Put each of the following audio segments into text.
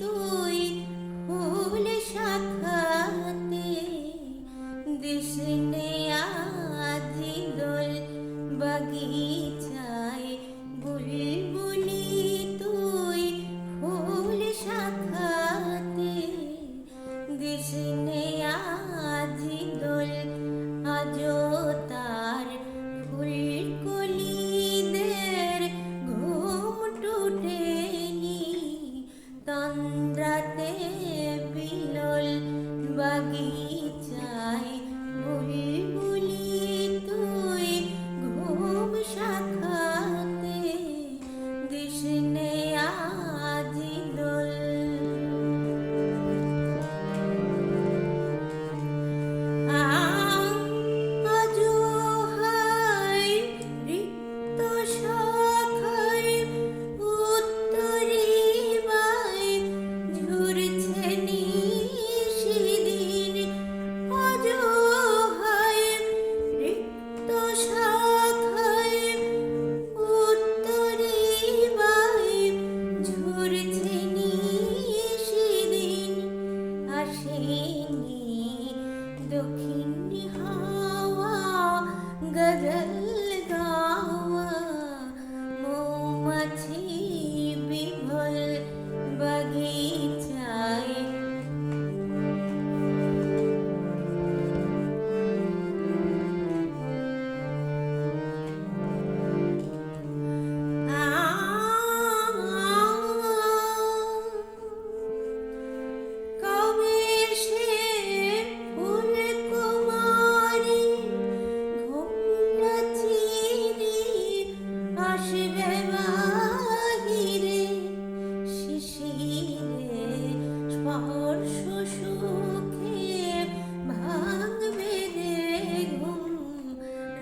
তুই ফুল শাখাতে দিশনে আজি দোল বাগিয়ে বাগিচায়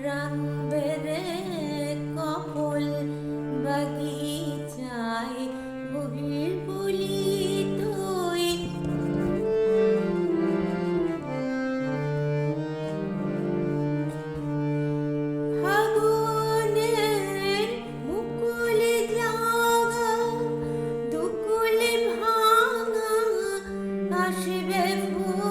রাখবে রে কপল বাগিচায় বুলবুলি তুই ফাগুনের মুকুল জাগা দুকুল ভাঙা আসবে ফুল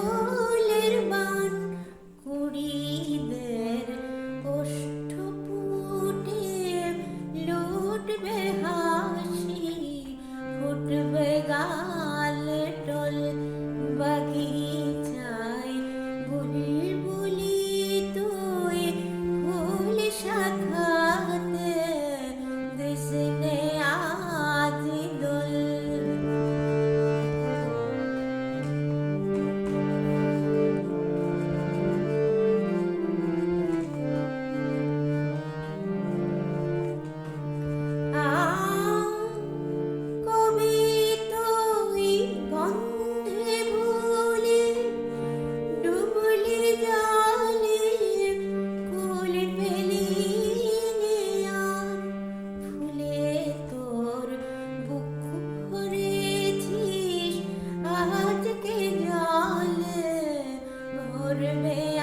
Remain.